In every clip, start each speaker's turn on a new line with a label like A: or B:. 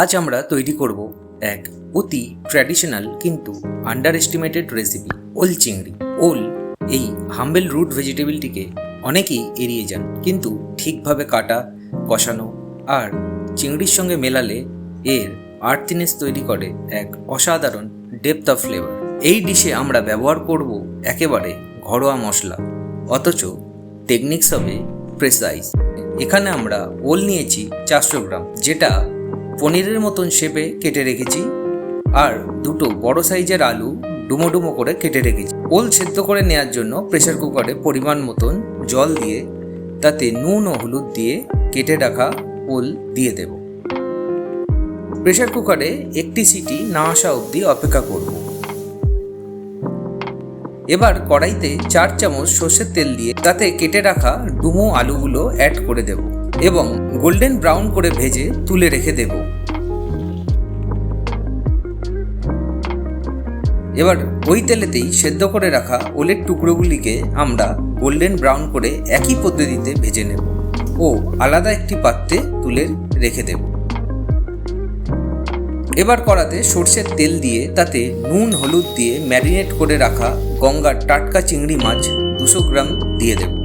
A: আজ আমরা তৈরি করব এক অতি ট্র্যাডিশনাল কিন্তু আন্ডার এস্টিমেটেড রেসিপি ওল চিংড়ি। ওল, এই হাম্বেল রুট ভেজিটেবলটিকে অনেকেই এড়িয়ে যান, কিন্তু ঠিকভাবে কাটা, কষানো আর চিংড়ির সঙ্গে মেলালে এর আর্থিনেস তৈরি করে এক অসাধারণ ডেপথ অফ ফ্লেভার এই ডিশে আমরা ব্যবহার করব একেবারে ঘরোয়া মশলা, অথচ টেকনিক্স হবে প্রেসাইজ এখানে আমরা ওল নিয়েছি চারশো গ্রাম, যেটা পনিরের মতন শেপে কেটে রেখেছি আর দুটো বড় সাইজের আলু ডুমো ডুমো করে কেটে রেখেছি। ওল সেদ্ধ করে নেওয়ার জন্য প্রেসার কুকারে পরিমাণ মতন জল দিয়ে তাতে নুন ও হলুদ দিয়ে কেটে রাখা ওল দিয়ে দেব। প্রেসার কুকারে একটি সিটি না আসা অবধি অপেক্ষা করব। এবার কড়াইতে চার চামচ সর্ষের তেল দিয়ে তাতে কেটে রাখা ডুমো আলুগুলো অ্যাড করে দেব। এবং গোল্ডেন ব্রাউন করে ভেজে তুলে রেখে দেব। এবার ওই তেলেতেই সেদ্ধ করে রাখা ওলের টুকরোগুলিকে আমরা গোল্ডেন ব্রাউন করে একই পদ্ধতিতে ভেজে নেব ও আলাদা একটি পাত্রে তুলে রেখে দেব। এবার কড়াতে সর্ষের তেল দিয়ে তাতে নুন, হলুদ দিয়ে ম্যারিনেট করে রাখা গঙ্গার টাটকা চিংড়ি মাছ দুশো গ্রাম দিয়ে দেব।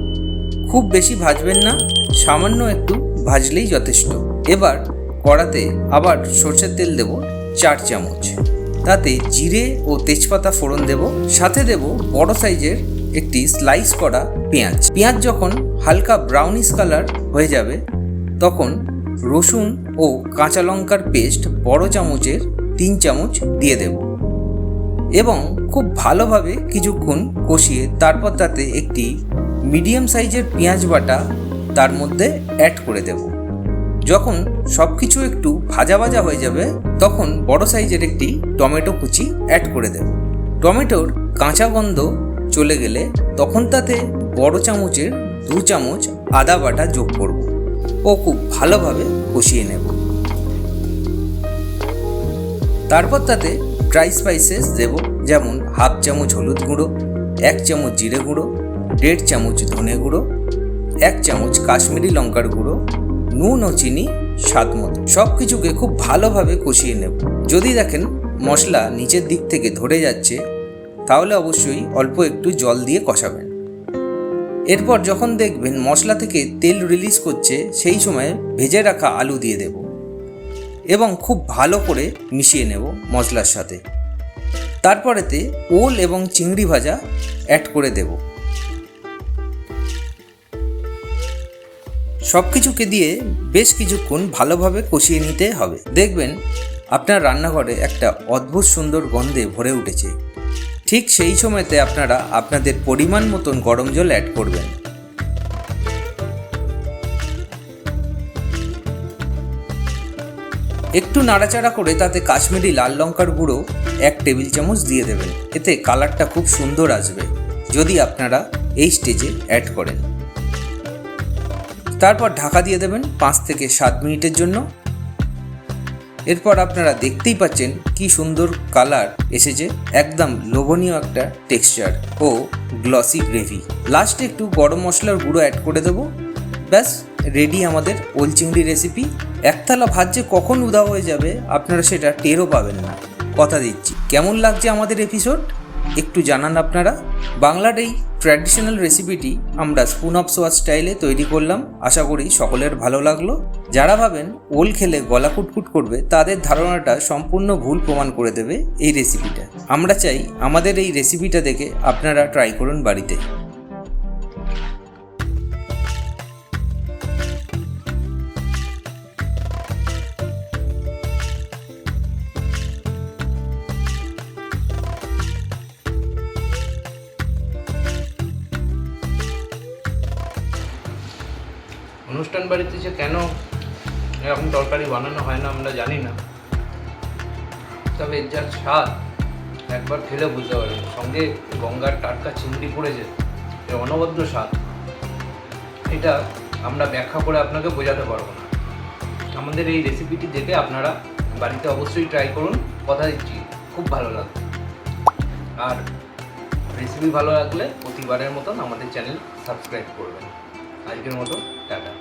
A: খুব বেশি ভাজবেন না, সামান্য একটু ভাজলেই যথেষ্ট। এবার কড়াতে আবার সর্ষের তেল দেব চার চামচ। তাতে জিরে ও তেজপাতা ফোড়ন দেব, সাথে দেব বড় সাইজের একটি স্লাইস করা পেঁয়াজ। পেঁয়াজ যখন হালকা ব্রাউনিশ কালার হয়ে যাবে, তখন রসুন ও কাঁচা লঙ্কার পেস্ট বড় চামচের তিন চামচ দিয়ে দেব। এবং খুব ভালোভাবে কিছুক্ষণ কষিয়ে, তারপর তাতে একটি মিডিয়াম সাইজের পেঁয়াজ বাটা তার মধ্যে অ্যাড করে দেব। যখন সব কিছু একটু ভাজা ভাজা হয়ে যাবে, তখন বড় সাইজের একটি টমেটো কুচি অ্যাড করে দেব। টমেটোর কাঁচা গন্ধ চলে গেলে তখন তাতে বড় চামচের দু চামচ আদা বাটা যোগ করব ও খুব ভালোভাবে কষিয়ে নেব। তারপর তাতে ড্রাই স্পাইসেস দেব, যেমন হাফ চামচ হলুদ গুঁড়ো, এক চামচ জিরে গুঁড়ো দেড় চামচ ধনে গুঁড়ো, এক চামচ কাশ্মীরি লঙ্কার গুঁড়ো, নুন ও চিনি, স্বাদ মতো। সব কিছুকে খুব ভালোভাবে কষিয়ে নেব। যদি দেখেন মশলা নিচের দিক থেকে ধরে যাচ্ছে, তাহলে অবশ্যই অল্প একটু জল দিয়ে কষাবেন। এরপর যখন দেখবেন মশলা থেকে তেল রিলিজ করছে, সেই সময় ভেজে রাখা আলু দিয়ে দেব এবং খুব ভালো করে মিশিয়ে নেব মশলার সাথে। তারপরেতে ওল এবং চিংড়ি ভাজা অ্যাড করে দেব। সব কিছুকে দিয়ে বেশ কিছুক্ষণ ভালোভাবে কষিয়ে নিতে হবে। দেখবেন আপনার রান্নাঘরে একটা অদ্ভুত সুন্দর গন্ধে ভরে উঠেছে। ঠিক সেই সময়তে আপনারা আপনাদের পরিমাণ মতন গরম জল অ্যাড করবেন। একটু নাড়াচাড়া করে তাতে কাশ্মীরি লাল লঙ্কার গুঁড়ো এক টেবিল চামচ দিয়ে দেবেন। এতে কালারটা খুব সুন্দর আসবে, যদি আপনারা এই স্টেজে অ্যাড করেন। তারপর ঢাকা দিয়ে দেবেন পাঁচ থেকে সাত মিনিটের জন্য। এরপর আপনারা দেখতেই পাচ্ছেন কি সুন্দর কালার এসেছে, একদম লোভনীয় একটা টেক্সচার ও গ্লসি গ্রেভি। লাস্টে একটু গরম মশলার গুঁড়ো অ্যাড করে দেবো। ব্যাস রেডি আমাদের ওল চিংড়ি রেসিপি একতলা ভাত যে কখন উদা হয়ে যাবে, আপনারা সেটা টেরও পাবেন না। কথা দিচ্ছি। কেমন লাগছে আমাদের এপিসোড একটু জানান আপনারা। বাংলার এই ট্র্যাডিশনাল রেসিপিটি আমরা স্পুন অফ সোয়া স্টাইলে তৈরি করলাম। আশা করি সকলের ভালো লাগল। যারা ভাবেন ওল খেলে গলা কুটকুট করবে, তাদের ধারণাটা সম্পূর্ণ ভুল প্রমাণ করে দেবে এই রেসিপিটা আমরা চাই আমাদের এই রেসিপিটা দেখে আপনারা ট্রাই করুন বাড়িতে।
B: অনুষ্ঠান বাড়িতে যে কেন এরকম তরকারি বানানো হয় না আমরা জানি না। তবে এর যা স্বাদ, একবার খেলে বুঝতে পারবেন। সঙ্গে গঙ্গার টাটকা চিংড়ি পড়েছে, এর অনবদ্য স্বাদ। এটা আমরা ব্যাখ্যা করে আপনাকে বোঝাতে পারব না। আমাদের এই রেসিপিটি দেখে আপনারা বাড়িতে অবশ্যই ট্রাই করুন, কথা দিচ্ছি, খুব ভালো লাগবে। আর রেসিপি ভালো লাগলে প্রতিবারের মতন আমাদের চ্যানেল সাবস্ক্রাইব করবেন। আজকের মতো টাটা